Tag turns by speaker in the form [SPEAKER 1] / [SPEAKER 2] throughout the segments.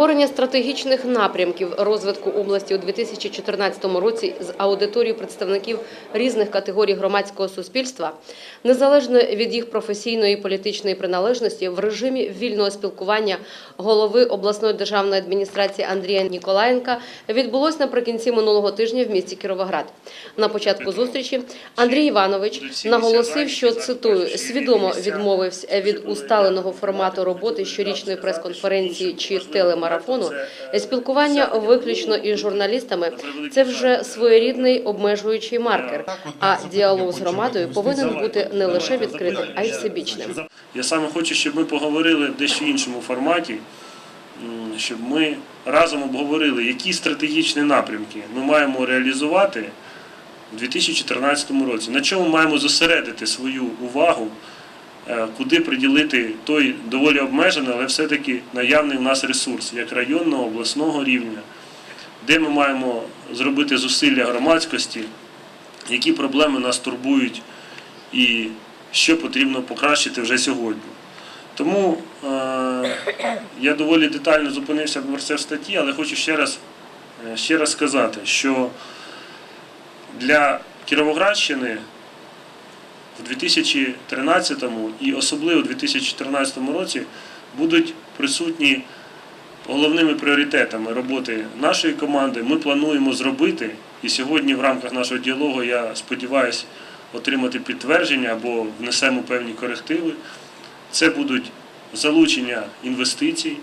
[SPEAKER 1] Обговорення стратегічних напрямків розвитку області у 2014 році з аудиторією представників різних категорій громадського суспільства, незалежно від їх професійної і політичної приналежності, в режимі вільного спілкування голови обласної державної адміністрації Андрія Ніколаєнка відбулось наприкінці минулого тижня в місті Кіровоград. На початку зустрічі Андрій Іванович наголосив, що цитую свідомо відмовився від усталеного формату роботи щорічної прес-конференції чи телемарафону. Спілкування виключно із журналістами це вже своєрідний обмежуючий маркер. А діалог з громадою повинен бути не лише відкритим, а й всебічним.
[SPEAKER 2] Я саме хочу, щоб ми поговорили в дещо іншому форматі, щоб ми разом обговорили, які стратегічні напрямки ми маємо реалізувати у 2014 році, на чому маємо зосередити свою увагу, е, куди приділити той доволі обмежений, але все-таки наявний в нас ресурс, як районного, обласного рівня, де ми маємо зробити зусилля громадськості, які проблеми нас турбують і що потрібно покращити вже сьогодні. Тому е, я доволі детально зупинився про це в статті, але хочу ще раз, е, ще раз сказати, що для Кіровоградщини в 2013 і особливо в 2014 році будуть присутні головними пріоритетами роботи нашої команди. Ми плануємо зробити, і сьогодні в рамках нашого діалогу я сподіваюся отримати підтвердження або внесемо певні корективи. Це будуть залучення інвестицій,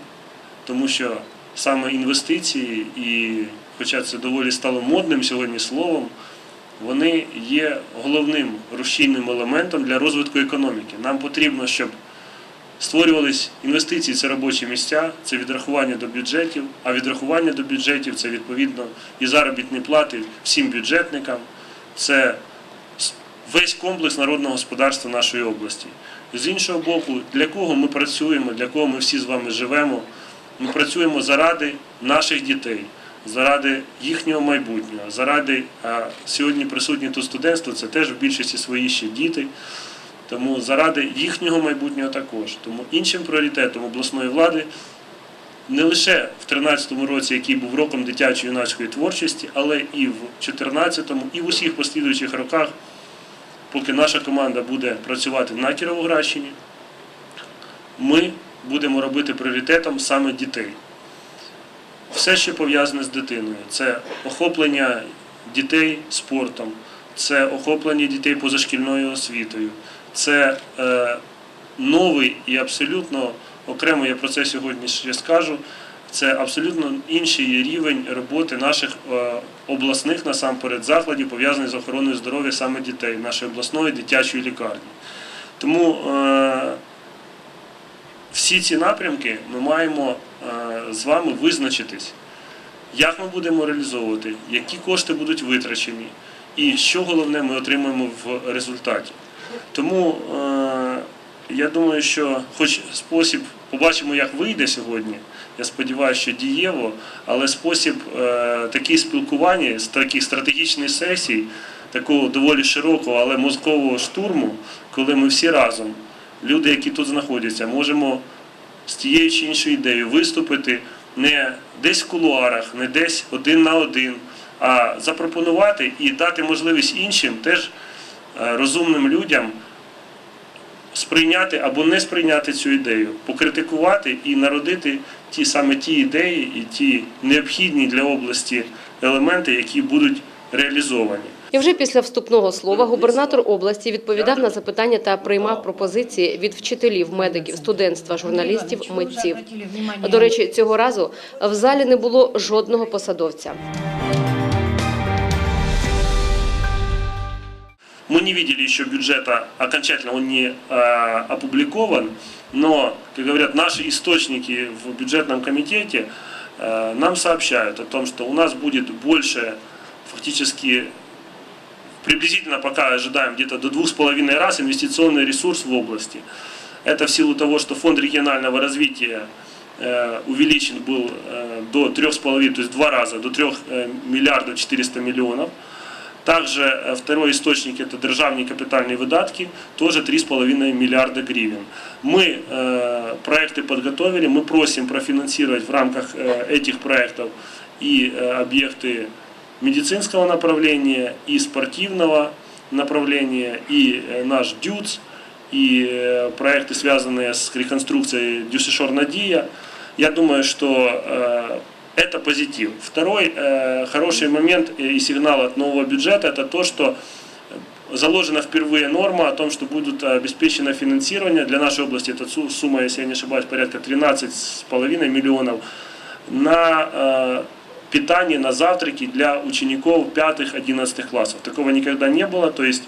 [SPEAKER 2] тому що саме інвестиції, і хоча це доволі стало модним сьогодні словом, вони є головним рушійним елементом для розвитку економіки. Нам потрібно, щоб створювались інвестиції, це робочі місця, це відрахування до бюджетів, а відрахування до бюджетів це відповідно і заробітні плати всім бюджетникам, це весь комплекс народного господарства нашої області. З іншого боку, для кого ми працюємо, для кого ми всі з вами живемо, ми працюємо заради наших дітей, заради їхнього майбутнього, заради а сьогодні присутні тут студентство, це теж в більшості свої ще діти. Тому заради їхнього майбутнього також. Тому іншим пріоритетом обласної влади не лише в 2013 році, який був роком дитячої юнацької творчості, але і в 2014 і в усіх послідуючих роках, поки наша команда буде працювати на Кіровоградщині, ми будемо робити пріоритетом саме дітей. Все, що пов'язане з дитиною, це охоплення дітей спортом, це охоплення дітей позашкільною освітою, це е, новий і абсолютно окремо я про це сьогодні ще скажу. Це абсолютно інший рівень роботи наших е, обласних насамперед закладів, пов'язаних з охороною здоров'я саме дітей, нашої обласної дитячої лікарні. Тому е, всі ці напрямки ми маємо е, з вами визначитись, як ми будемо реалізовувати, які кошти будуть витрачені, і що головне ми отримаємо в результаті. Тому е, я думаю, що хоч спосіб побачимо, як вийде сьогодні. Я сподіваюся, що дієво, але спосіб е, таких спілкування, з таких стратегічних сесій, такого доволі широкого, але мозкового штурму, коли ми всі разом, люди, які тут знаходяться, можемо з тією чи іншою ідеєю виступити не десь в кулуарах, не десь один на один, а запропонувати і дати можливість іншим теж е, розумним людям сприйняти або не сприйняти цю ідею, покритикувати і народити ті саме ті ідеї і ті необхідні для області елементи, які будуть реалізовані.
[SPEAKER 1] І вже після вступного слова губернатор області відповідав на запитання та приймав пропозиції від вчителів, медиків, студентства, журналістів, митців. До речі, цього разу в залі не було жодного посадовця.
[SPEAKER 2] Мы не видели еще бюджета, окончательно он не э, опубликован, но, как говорят, наши источники в бюджетном комитете э, нам сообщают о том, что у нас будет больше, фактически, приблизительно пока ожидаем где-то до двух с половиной раз инвестиционный ресурс в области. Это в силу того, что фонд регионального развития э, увеличен был э, до трех с половиной, то есть два раза, до трех э, миллиардов 400 миллионов. Также второй источник – это державные капитальные выдатки, тоже 3,5 миллиарда гривен. Мы проекты подготовили, мы просим профинансировать в рамках этих проектов и объекты медицинского направления, и спортивного направления, и э, наш ДЮЦ, и э, проекты, связанные с реконструкцией Дюсишор Надия. Я думаю, что э, это позитив. Второй хороший момент и сигнал от нового бюджета – это то, что заложена впервые норма о том, что будут обеспечено финансирование. Для нашей области су- сумма, если я не ошибаюсь, порядка 13,5 миллионов на питание, на завтраки для учеников 5-11 классов. Такого никогда не было, то есть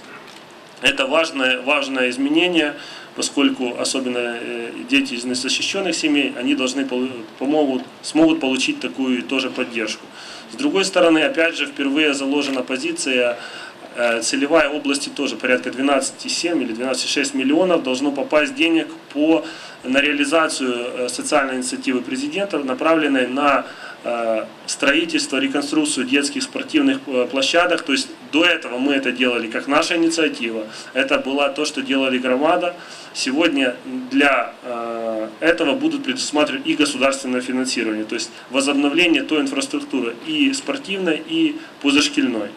[SPEAKER 2] это важное, важное изменение, поскольку особенно э, дети из незащищенных семей, они должны помогут, смогут получить такую тоже поддержку. С другой стороны, опять же, впервые заложена позиция целевая области тоже порядка 12,7 или 12,6 миллионов должно попасть денег по, на реализацию э, социальной инициативы президента, направленной на э, строительство, реконструкцию детских спортивных э, площадок. То есть до этого мы это делали как наша инициатива. Это было то, что делали громада. Сегодня для э, этого будут предусматривать и государственное финансирование. То есть возобновление той инфраструктуры и спортивной, и позашкільной.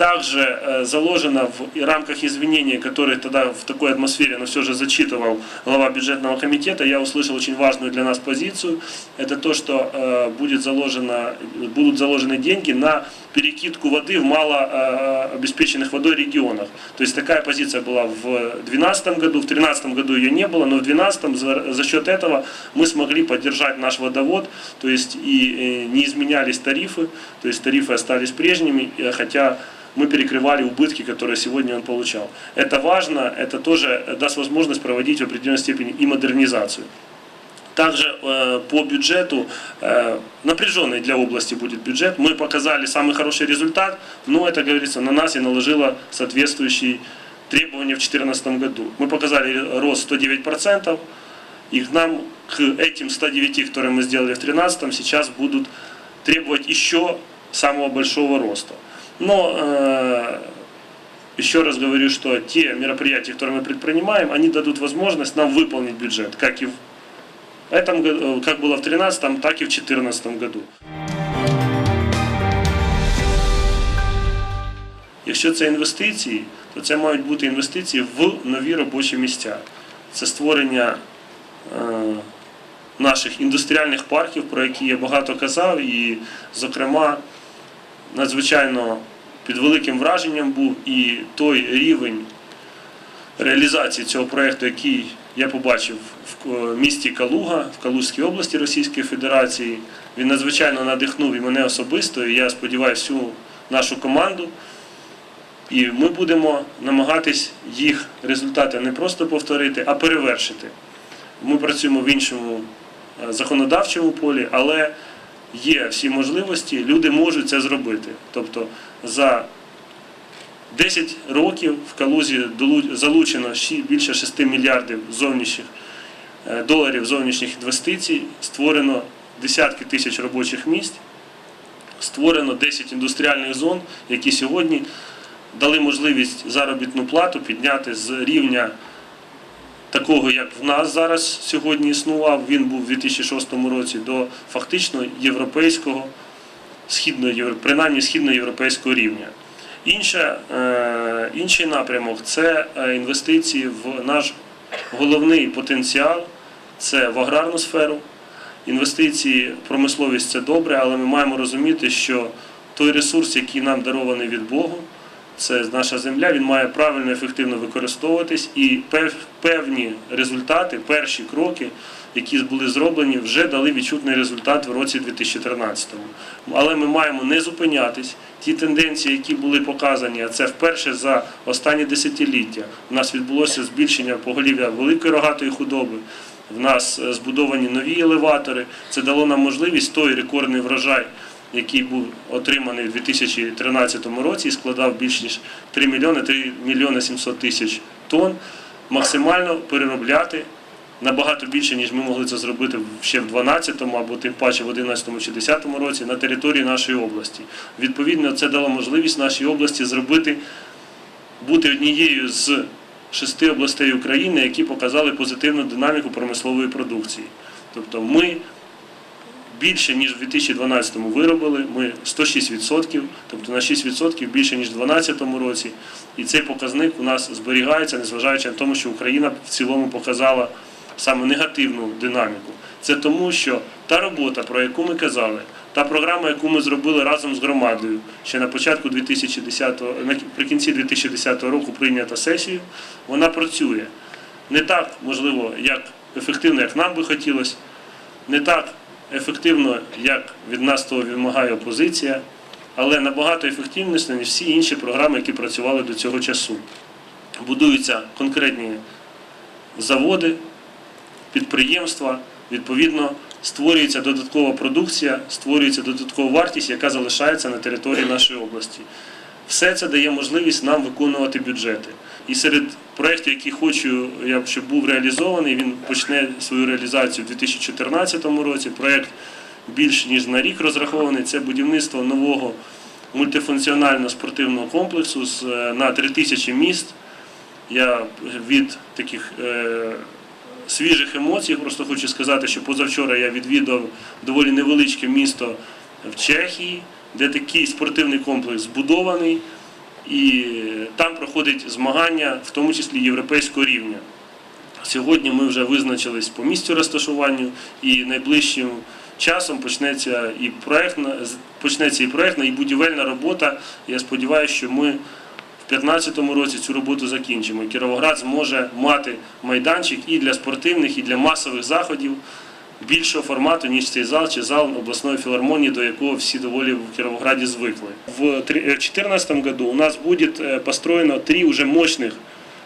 [SPEAKER 2] Также э, заложено в рамках извинений, которые тогда в такой атмосфере, но все же зачитывал глава бюджетного комитета, я услышал очень важную для нас позицию. Это то, что э, будет заложено, будут заложены деньги на перекидку воды в мало э, водой регионах. То есть такая позиция была в 2012 году, в 2013 году ее не было, но в 2012 за, счет этого мы смогли поддержать наш водовод, то есть и не изменялись тарифы, то есть тарифы остались прежними, хотя мы перекрывали убытки, которые сегодня он получал. Это важно, это тоже даст возможность проводить в определенной степени и модернизацию. Также э, по бюджету э, напряженный для области будет бюджет. Мы показали самый хороший результат, но это, говорится, на нас и наложило соответствующие требования в 2014 году. Мы показали рост 109%, и к нам, к этим 109, которые мы сделали в 2013, сейчас будут требовать еще самого большого роста. Но э, еще раз говорю, что те мероприятия, которые мы предпринимаем, они дадут возможность нам выполнить бюджет, как и в этом году, как было в 2013, так и в 2014 году. Якщо це інвестиції, то це мають бути інвестиції в нові робочі місця. Це створення е, наших індустріальних парків, про які я багато казав, і, зокрема, надзвичайно під великим враженням був і той рівень реалізації цього проєкту, який я побачив в е, місті Калуга, в Калужській області Російської Федерації. Він надзвичайно надихнув і мене особисто, і я сподіваюся, всю нашу команду. І ми будемо намагатись їх результати не просто повторити, а перевершити. Ми працюємо в іншому е, законодавчому полі, але є всі можливості, люди можуть це зробити. Тобто за 10 років в Калузі залучено більше 6 мільярдів зовнішніх е, доларів зовнішніх інвестицій, створено десятки тисяч робочих місць, створено 10 індустріальних зон, які сьогодні дали можливість заробітну плату підняти з рівня такого, як в нас зараз сьогодні існував, він був у 2006 році, до фактично європейського, східного, євро- принаймні східноєвропейського рівня. Інше, інший напрямок це е, інвестиції в наш головний потенціал, це в аграрну сферу. Інвестиції в промисловість це добре, але ми маємо розуміти, що той ресурс, який нам дарований від Богу, це наша земля, він має правильно ефективно використовуватись і певні результати, перші кроки, які були зроблені, вже дали відчутний результат в році 2013. Але ми маємо не зупинятись. Ті тенденції, які були показані, а це вперше за останні десятиліття. У нас відбулося збільшення поголів'я великої рогатої худоби. В нас е, збудовані нові елеватори. Це дало нам можливість той рекордний врожай, який був отриманий у 2013 році і складав більш ніж 3 мільйони 3 мільйони 700 тисяч тонн, максимально переробляти набагато більше, ніж ми могли це зробити ще в 12-му або тим паче в 11-му чи 10-му році на території нашої області. Відповідно, це дало можливість нашій області зробити бути однією з шести областей України, які показали позитивну динаміку промислової продукції. Тобто ми більше, ніж в 2012-му виробили, ми 106%, тобто на 6% більше, ніж в 2012 році. І цей показник у нас зберігається, незважаючи на те, що Україна в цілому показала саме негативну динаміку. Це тому, що та робота, про яку ми казали, та програма, яку ми зробили разом з громадою, ще на початку 2010, наприкінці 2010 року прийнята сесією, вона працює. Не так, можливо, як ефективно, як нам би хотілося, не так ефективно, як від нас того вимагає опозиція, але набагато ефективніше, ніж всі інші програми, які працювали до цього часу. Будуються конкретні заводи, підприємства, відповідно, створюється додаткова продукція, створюється додаткова вартість, яка залишається на території нашої області. Все це дає можливість нам виконувати бюджети. І серед проєктів, які хочу, я щоб був реалізований, він почне свою реалізацію у 2014 році. Проєкт більш ніж на рік розрахований. Це будівництво нового мультифункціонального спортивного комплексу е, на 3000 міст. Я від таких е, свіжих емоцій просто хочу сказати, що позавчора я відвідав доволі невеличке місто в Чехії, де такий спортивний комплекс збудований, і там проходить змагання, в тому числі європейського рівня. Сьогодні ми вже визначились по місцю розташування, і найближчим часом почнеться і проектна, почнеться і проектна, і будівельна робота. Я сподіваюся, що ми в 2015 році цю роботу закінчимо. Кіровоград зможе мати майданчик і для спортивних, і для масових заходів більшого формату, ніж цей зал чи зал обласної филармонии, до якого всі доволі в Кировограде звикли. В 2014 году у нас будет э, построено три уже мощных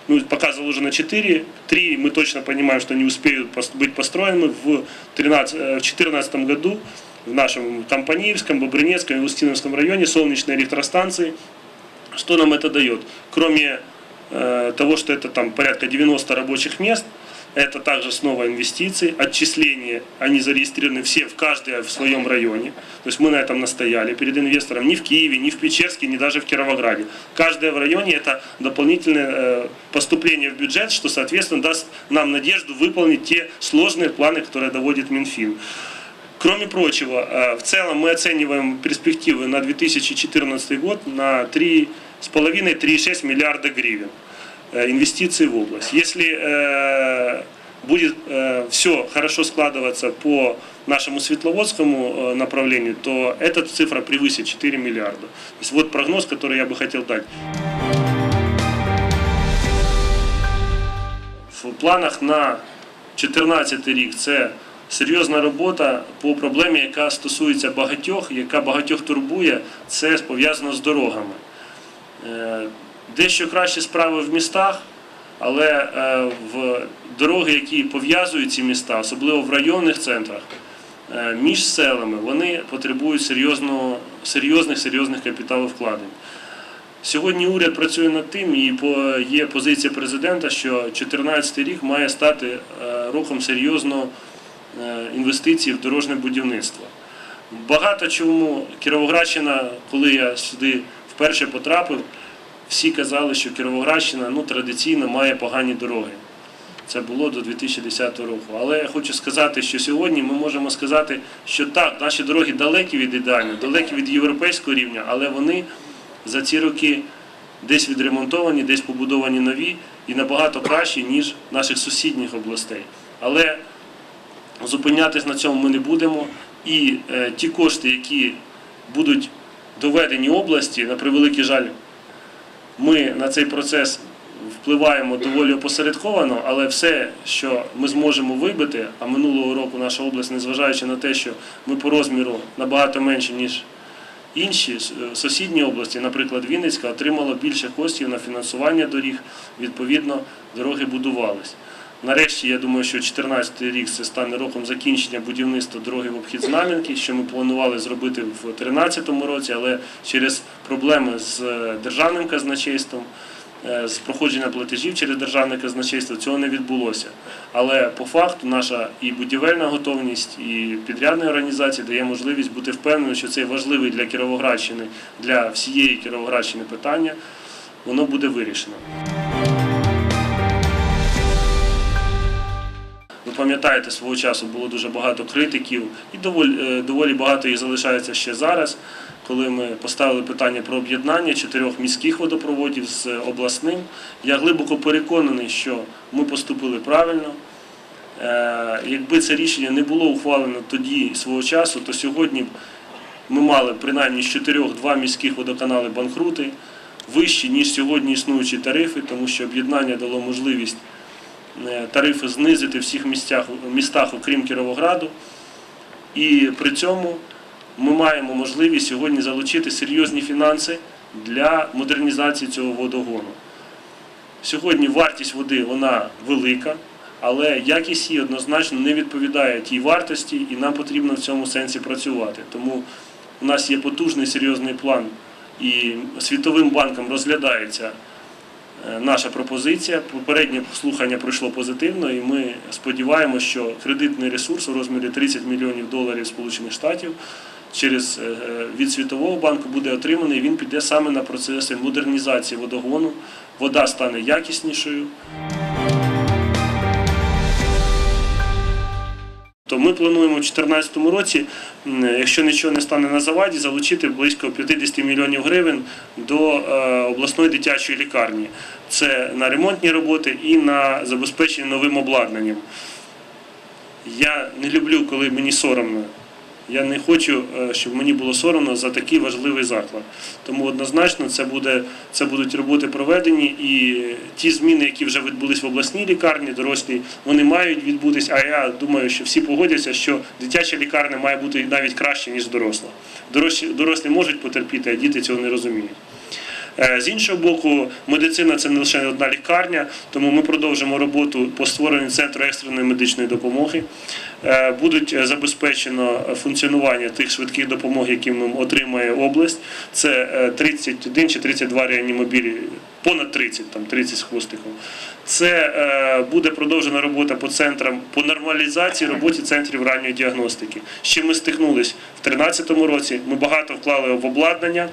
[SPEAKER 2] ну, пока заложено 4, три мы точно понимаем, что не успеют пос- быть построены в 2014 году в нашем Компаниевском, Бобринецком и Устиновском районе солнечные электростанции. Что нам это дает? Кроме э, того, что это там порядка 90 рабочих мест, это также снова инвестиции, отчисления, они зарегистрированы все в каждой в своем районе. То есть мы на этом настояли перед инвестором ни в Киеве, ни в Печерске, ни даже в Кировограде. Каждое в районе это дополнительное э, поступление в бюджет, что, соответственно, даст нам надежду выполнить те сложные планы, которые доводит Минфин. Кроме прочего, э, в целом мы оцениваем перспективы на 2014 год на 3,5-3,6 миллиарда гривен э, инвестиций в область. Если э, будет все хорошо складываться по нашему Светловодскому э, направлению, то эта цифра превысит 4 миллиарда. То есть вот прогноз, который я бы хотел дать. В планах на 2014 рік це серйозна робота по проблемі, яка стосується багатьох, яка багатьох турбує, це пов'язано з дорогами. Дещо кращі справи в містах, але е, в дороги, які пов'язують ці міста, особливо в районних центрах, е, між селами, вони потребують серйозного, серйозних серйозних капіталовкладень. Сьогодні уряд працює над тим, і є позиція президента, що 2014 рік має стати е, роком серйозного е, інвестицій в дорожне будівництво. Багато чому Кіровоградщина, коли я сюди вперше потрапив, всі казали, що Кіровоградщина ну, традиційно має погані дороги. Це було до 2010 року. Але я хочу сказати, що сьогодні ми можемо сказати, що так, наші дороги далекі від ідеального, далекі від європейського рівня, але вони за ці роки десь відремонтовані, десь побудовані нові і набагато кращі, ніж наших сусідніх областей. Але зупинятись на цьому ми не будемо. І е, ті кошти, які будуть доведені області, на превеликий жаль, ми на цей процес впливаємо доволі опосередковано, але все, що ми зможемо вибити, а минулого року наша область, незважаючи на те, що ми по розміру набагато менше, ніж інші е, сусідні області, наприклад, Вінницька, отримала більше коштів на фінансування доріг, відповідно, дороги будувались. Нарешті, я думаю, що 2014 рік це стане роком закінчення будівництва дороги в обхід Знам'янки, що ми планували зробити в 2013 році, але через проблеми з е, державним казначейством е, з проходження платежів через державне казначейство цього не відбулося. Але по факту наша і будівельна готовність, і підрядної організації дає можливість бути впевненим, що цей важливий для Кіровоградщини, для всієї Кіровоградщини питання, воно буде вирішено. Пам'ятаєте, свого часу було дуже багато критиків, і доволі, е, доволі багато їх залишається ще зараз, коли ми поставили питання про об'єднання чотирьох міських водопроводів з обласним. Я глибоко переконаний, що ми поступили правильно. Е, Якби це рішення не було ухвалено тоді свого часу, то сьогодні ми мали принаймні з чотирьох два міських водоканали банкрути, вищі, ніж сьогодні існуючі тарифи, тому що об'єднання дало можливість тарифи знизити в всіх місцях, містах, окрім Кіровограду. І при цьому ми маємо можливість сьогодні залучити серйозні фінанси для модернізації цього водогону. Сьогодні вартість води вона велика, але якість її однозначно не відповідає тій вартості, і нам потрібно в цьому сенсі працювати. Тому у нас є потужний серйозний план, і Світовим банком розглядається е, наша пропозиція. Попереднє слухання пройшло позитивно, і ми сподіваємося, що кредитний ресурс у розмірі 30 мільйонів доларів Сполучених Штатів через е, від Світового банку буде отриманий. Він піде саме на процеси модернізації водогону. Вода стане якіснішою. То ми плануємо в 2014 році, якщо нічого не стане на заваді, залучити близько 50 мільйонів гривень до е, обласної дитячої лікарні. Це на ремонтні роботи і на забезпечення новим обладнанням. Я не люблю, коли мені соромно. Я не хочу, е, щоб мені було соромно за такий важливий заклад. Тому однозначно це, буде, це будуть роботи проведені, і ті зміни, які вже відбулись в обласній лікарні, дорослі, вони мають відбутись. А я думаю, що всі погодяться, що дитяча лікарня має бути навіть краще, ніж доросла. Дорослі, дорослі можуть потерпіти, а діти цього не розуміють. Е, З іншого боку, медицина це не лише одна лікарня, тому ми продовжимо роботу по створенню центру екстреної медичної допомоги. Е, Будуть е, забезпечено функціонування тих швидких допомог, які отримає область. Це е, 31 чи 32 реанімобілі, понад 30, там 30 з хвостиком. Це е, буде продовжена робота по центрам по нормалізації роботі центрів ранньої діагностики. Чим ми стикнулись в 2013 році. Ми багато вклали в обладнання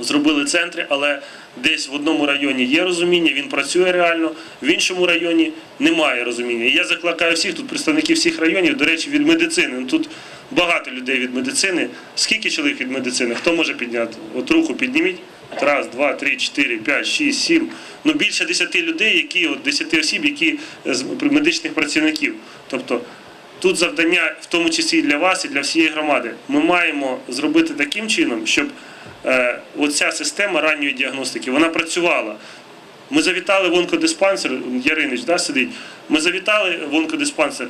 [SPEAKER 2] зробили центри, але десь в одному районі є розуміння, він працює реально, в іншому районі немає розуміння. І я закликаю всіх, тут представників всіх районів, до речі, від медицини. Ну, Тут багато людей від медицини. Скільки чоловік від медицини? Хто може підняти? От руку підніміть. Раз, два, три, чотири, п'ять, шість, сім. Ну більше десяти людей, які от десяти осіб, які з медичних працівників. Тобто Тут завдання, в тому числі і для вас, і для всієї громади. Ми маємо зробити таким чином, щоб оця система ранньої діагностики вона працювала. Ми завітали в онкодиспансер, Яринич да, сидить. Ми завітали в онкодиспансер.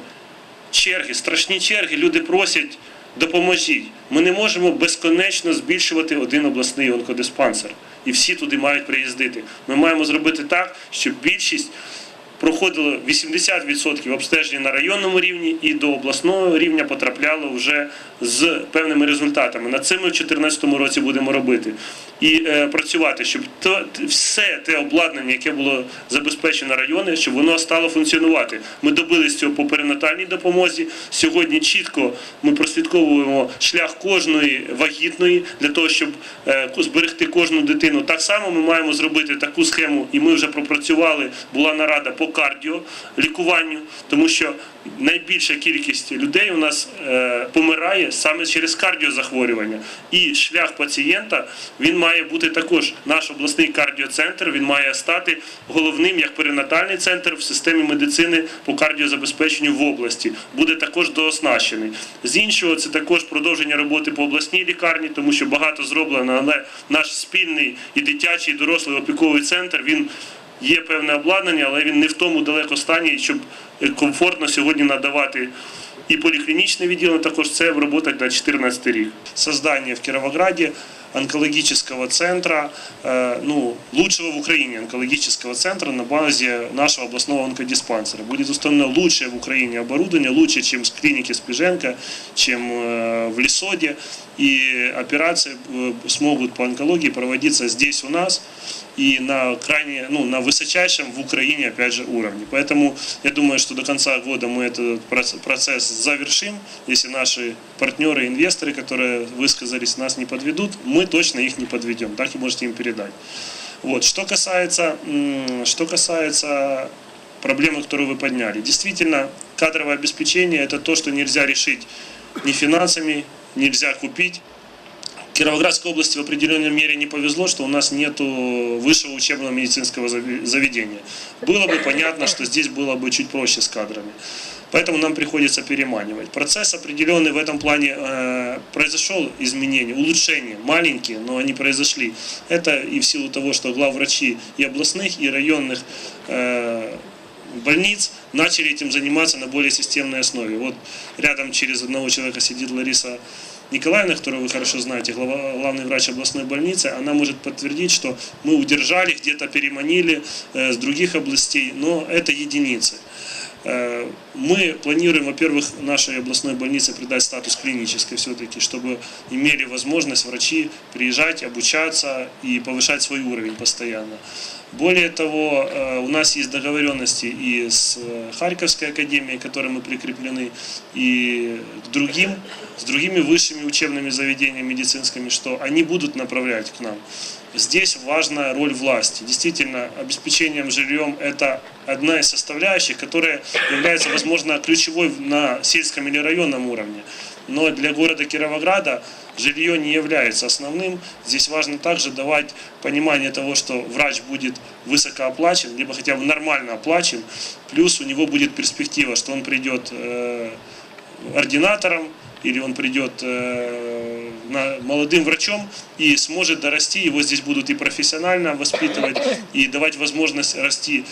[SPEAKER 2] Черги, страшні черги, люди просять, допоможіть. Ми не можемо безконечно збільшувати один обласний онкодиспансер. І всі туди мають приїздити. Ми маємо зробити так, щоб більшість проходило 80% обстеження на районному рівні і до обласного рівня потрапляло вже з певними результатами. Над цим ми в 2014 році будемо робити. І е, працювати, щоб то, все те обладнання, яке було забезпечено райони, щоб воно стало функціонувати. Ми добились цього по перинатальній допомозі. Сьогодні чітко ми прослідковуємо шлях кожної вагітної для того, щоб е, зберегти кожну дитину. Так само ми маємо зробити таку схему, і ми вже пропрацювали. Була нарада по кардіо лікуванню, тому що найбільша кількість людей у нас е, помирає саме через кардіозахворювання. І шлях пацієнта він має бути також наш обласний кардіоцентр. Він має стати головним як перинатальний центр в системі медицини по кардіозабезпеченню в області. Буде також дооснащений. З іншого, це також продовження роботи по обласній лікарні, тому що багато зроблено, але наш спільний і дитячий, і дорослий опіковий центр він. Є певне обладнання, але він не в тому далеко стані, щоб е, комфортно сьогодні надавати і поліклінічне відділення, також це в робота на 2014 рік. Создання в Кіровограді онкологического центра, э, ну, лучшего в Украине онкологического центра на базе нашего областного онкодиспансера. Будет установлено лучшее в Украине оборудование, лучше, чем с клиники Спиженко, чем э, в Лесоде. И операции э, смогут по онкологии проводиться здесь у нас и на крайне, ну, на высочайшем в Украине, опять же, уровне. Поэтому я думаю, что до конца года мы этот проц- процесс завершим. Если наши партнеры, инвесторы, которые высказались, нас не подведут, мы точно их не подведем. И можете им передать. Вот. Что касается, что касается проблемы, которую вы подняли. Действительно, кадровое обеспечение – это то, что нельзя решить ни финансами, нельзя купить. Кировоградской области в определенной мере не повезло, что у нас нет высшего учебного медицинского заведения. Было бы понятно, что здесь было бы чуть проще с кадрами. Поэтому нам приходится переманивать. Процесс определенный в этом плане э, произошел изменение, улучшения, маленькие, но они произошли. Это и в силу того, что главврачи и областных, и районных э, больниц начали этим заниматься на более системной основе. Вот рядом через одного человека сидит Лариса Николаевна, которую вы хорошо знаете, глава- главный врач областной больницы, она может подтвердить, что мы удержали, где-то переманили э, с других областей, но это единицы. Э, Мы планируем, во-первых, нашей областной больнице придать статус клинической все-таки, чтобы имели возможность врачи приезжать, обучаться и повышать свой уровень постоянно. Более того, э, у нас есть договоренности и с э, Харьковской академией, к которой мы прикреплены, и к другим, с другими высшими учебными заведениями медицинскими, что они будут направлять к нам. Здесь важна роль власти. Действительно, обеспечением жильем – это одна из составляющих, которая является, возможно, ключевой на сельском или районном уровне. Но для города Кировограда жилье не является основным. Здесь важно также давать понимание того, что врач будет высокооплачен, либо хотя бы нормально оплачен, плюс у него будет перспектива, что он придет э, ординатором, или он придет э, молодым врачом и сможет дорасти, его здесь будут и профессионально воспитывать, и давать возможность расти.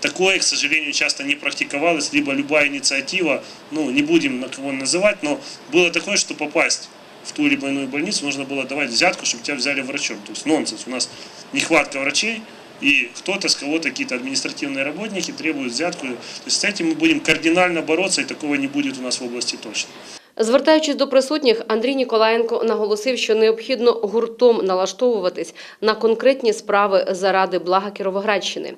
[SPEAKER 2] Такое, к сожалению, часто не практиковалось, либо любая инициатива, ну, не будем на кого называть, но было такое, что попасть в ту либо иную больницу нужно было давать взятку, чтобы тебя взяли врачом. То есть нонсенс. У нас нехватка врачей, и кто-то с кого-то, какие-то административные работники требуют взятку. То есть с этим мы будем кардинально бороться, и такого не будет у нас в области точно.
[SPEAKER 1] Звертаючись до присутніх, Андрій Ніколаєнко наголосив, що необхідно гуртом налаштовуватись на конкретні справи заради блага Кіровоградщини.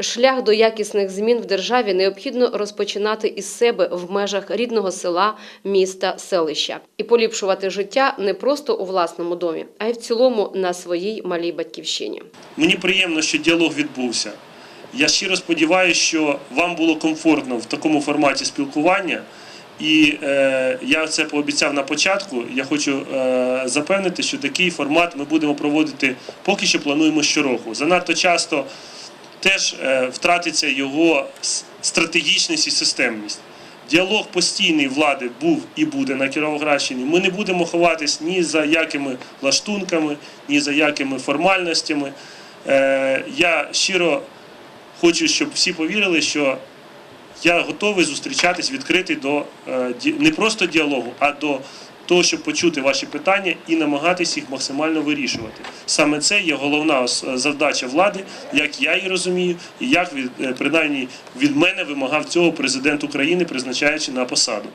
[SPEAKER 1] Шлях до якісних змін в державі необхідно розпочинати із себе в межах рідного села, міста, селища і поліпшувати життя не просто у власному домі, а й в цілому на своїй малій батьківщині.
[SPEAKER 2] Мені приємно, що діалог відбувся. Я щиро сподіваюся, що вам було комфортно в такому форматі спілкування. І е, я це пообіцяв на початку. Я хочу е, запевнити, що такий формат ми будемо проводити поки що плануємо щороку. Занадто часто теж е, втратиться його стратегічність і системність. Діалог постійний влади був і буде на Кіровоградщині. Ми не будемо ховатись ні за якими лаштунками, ні за якими формальностями. Е, Я щиро хочу, щоб всі повірили, що я готовий зустрічатись відкритий до е, не просто діалогу, а до того, щоб почути ваші питання і намагатись їх максимально вирішувати. Саме це є головна завдача влади, як я її розумію, і як від е, принаймні від мене вимагав цього президент України, призначаючи на посаду.